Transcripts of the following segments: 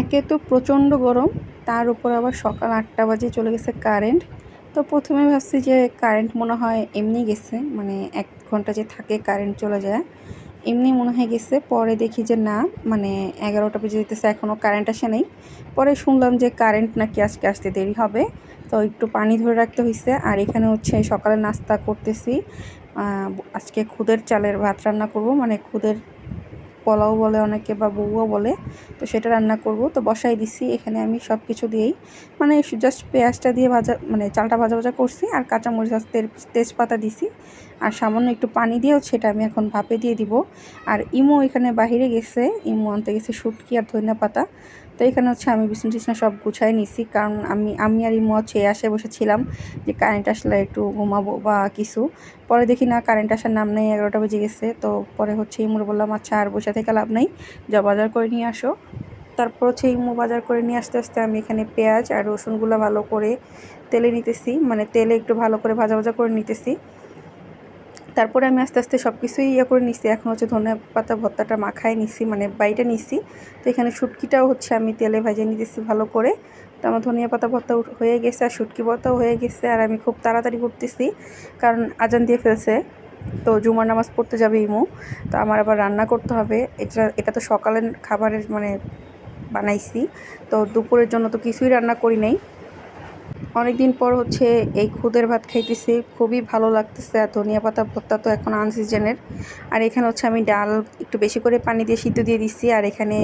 একে তো প্রচণ্ড গরম, তার উপর আবার সকাল আটটা বাজে চলে গেছে কারেন্ট তো প্রথমে ভাবছি যে কারেন্ট মনে হয় এমনি গেছে মানে এক ঘণ্টা যে থাকে কারেন্ট চলে যায়, এমনি মনে হয় গেছে। পরে দেখি যে না মানে এগারোটা বেজে যেতেছে এখনও কারেন্ট আসে নাই। পরে শুনলাম যে কারেন্ট নাকি আজকে আসতে দেরি হবে, তো একটু পানি ধরে রাখতে হয়েছে আর এখানে হচ্ছে সকালে নাস্তা করতেছি আজকে খুদের চালের ভাত রান্না করব মানে খুদের পোলাও বলে অনেকে বা বউও বলে, তো সেটা রান্না করব। তো বসাই দিছি, এখানে আমি সব কিছু দিয়েই। মানে জাস্ট পেঁয়াজটা দিয়ে ভাজা মানে চালটা ভাজা ভাজা করছি, আর কাঁচামরিচ তেল, তেজপাতা দিছি। আর সামান্য একটু পানি দিয়েও সেটা আমি এখন ভাপে দিয়ে দিব। আর ইমো এখানে বাহিরে গেছে, ইমো আনতে গেছে শুটকি আর ধনিয়া পাতা। তো এখানে হচ্ছে আমি বিছনা টিছনা সব গুছাই নিছি, কারণ আমি আমি আর ইমো হচ্ছে আসে বসেছিলাম যে কারেন্ট আসলে একটু ঘুমাবো বা কিছু। পরে দেখি না কারেন্ট আসার নাম নেই, এগারোটা বেজে গেছে, তো পরে হচ্ছে ইমোর বললাম আচ্ছা আর বসে থেকে লাভ নেই, যা বাজার করে নিয়ে আসো। তারপর হচ্ছে ইমো বাজার করে নিয়ে আসতে আসতে আমি এখানে পেঁয়াজ আর রসুনগুলো ভালো করে তেলে নিতেছি মানে তেলে একটু ভালো করে ভাজা ভাজা করে নিতেছি। তারপরে আমি আস্তে আস্তে সব কিছুই ইয়ে করে নিছি। এখন হচ্ছে ধনে পাতা, ভর্তাটা মাখায় নিছি মানে বাইটা নিছি। তো এখানে শুটকিটাও হচ্ছে আমি তেলে ভেজে নিতেছি ভালো করে। তো আমার ধনিয়া পাতা ভর্তা হয়ে গেছে আর শুটকি ভর্তাও হয়ে গেছে আর আমি খুব তাড়াতাড়ি করতেছি কারণ আজান দিয়ে ফেলছে। তো জুমার নামাজ পড়তে যাবে ইমু। তো আমার আবার রান্না করতে হবে। এটা এটা তো সকালের খাবারের মানে বানাইছি। তো দুপুরের জন্য তো কিছুই রান্না করি নাই। অনেক দিন পর হচ্ছে এই খুদের ভাত খাইতেছি। খুবই ভালো লাগতেছে। আর ধনিয়া পাতা ভর্তা তো এখন আনসিজনের আর এখানে হচ্ছে আমি ডাল একটু বেশি করে পানি দিয়ে সিদ্ধ দিয়ে দিচ্ছি আর এখানে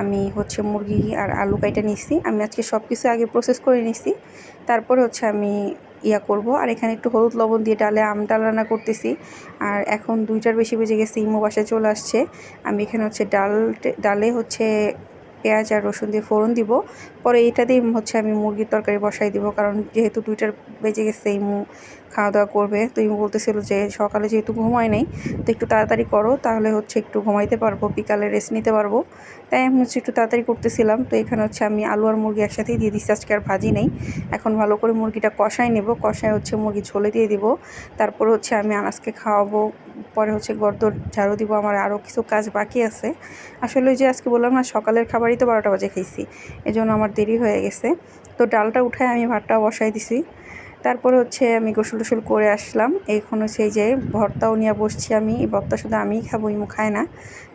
আমি হচ্ছে মুরগি আর আলু কাইটা নিচ্ছি আমি আজকে সব কিছু আগে প্রসেস করে নিচ্ছি তারপরে হচ্ছে আমি ইয়া করব। আর এখানে একটু হলুদ লবণ দিয়ে ডালে আম ডাল রান্না করতেছি। আর এখন দুইটার বেশি বেজে গেছে। ইমো বাসায় চলে আসছে। আমি এখানে হচ্ছে ডাল ডালে হচ্ছে পেঁয়াজ আর রসুন দিয়ে ফোড়ন দিব। পরে এটা দিয়ে হচ্ছে আমি মুরগির তরকারি বসাই দিব, কারণ যেহেতু দুইটার বেজে গেছে এই মু খাওয়া দাওয়া করবে। তো ইমু বলতেছিল যে সকালে যেহেতু ঘুমায় নেই, তো একটু তাড়াতাড়ি করো, তাহলে হচ্ছে একটু ঘুমাইতে পারব, বিকালে রেস্ট নিতে পারব। তাই আমি হচ্ছে একটু তাড়াতাড়ি করতেছিলাম, তো এখানে হচ্ছে আমি আলু আর মুরগি একসাথেই দিয়ে দিচ্ছি আজকে আর ভাজি নেই। এখন ভালো করে মুরগিটা কষাই নেব, কষায় হচ্ছে মুরগি ঝোলে দিয়ে দিব। তারপর হচ্ছে আমি আনাজকে খাওয়াবো, পরে হচ্ছে গর্দর ঝাড়ু দিব, আমার আরও কিছু কাজ বাকি আছে। আসলে যে আজকে বললাম না, সকালের খাবারই তো বারোটা বাজে খাইছি, এজন্য আমার দেরি হয়ে গেছে। তো ডালটা উঠায় আমি ভাতটা বসাই দিছি। তারপরে হচ্ছে আমি গোসল টোসল করে আসলাম। এখন হচ্ছে এই যে ভর্তাও নিয়ে বসছি আমি, এই ভর্তা শুধু আমিই খাব, ইমু খায় না।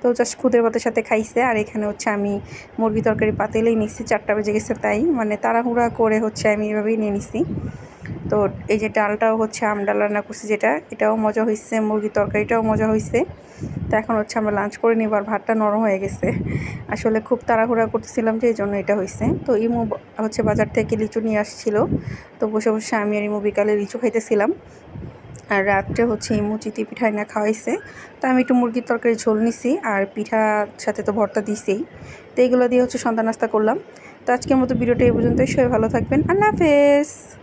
তো জাস্ট খুদের ভাতের সাথে খাইছে, আর এখানে হচ্ছে আমি মুরগি তরকারি পাতেলেই নিচ্ছি চারটা বেজে গেছে তাই। মানে তাড়াহুড়া করে হচ্ছে আমি এভাবেই নিয়ে নিছি। তো এই যে ডালটাও হচ্ছে আম ডাল রান্না করছি যেটা, এটাও মজা হয়েছে মুরগির তরকারিটাও মজা হয়েছে তো এখন হচ্ছে আমরা লাঞ্চ করে নিব আর ভাতটা নরম হয়ে গেছে। আসলে খুব তাড়াহুড়া করতেছিলাম যে এই জন্য এটা হয়েছে তো ইমু হচ্ছে বাজার থেকে লিচু নিয়ে আসছিল। তো বসে বসে আমি আর ইমু বিকালে লিচু খাইতেছিলাম। আর রাত্রে হচ্ছে ইমু চিতি পিঠা না খাওয়াইছে। তো আমি একটু মুরগির তরকারি ঝোল নিছি আর পিঠার সাথে তো ভর্তা দিছেই। তো এইগুলো দিয়ে হচ্ছে সন্ধ্যা নাস্তা করলাম। তো আজকের মতো ভিডিওটা এই পর্যন্তই। সবাই ভালো থাকবেন। আল্লাহ হাফেজ।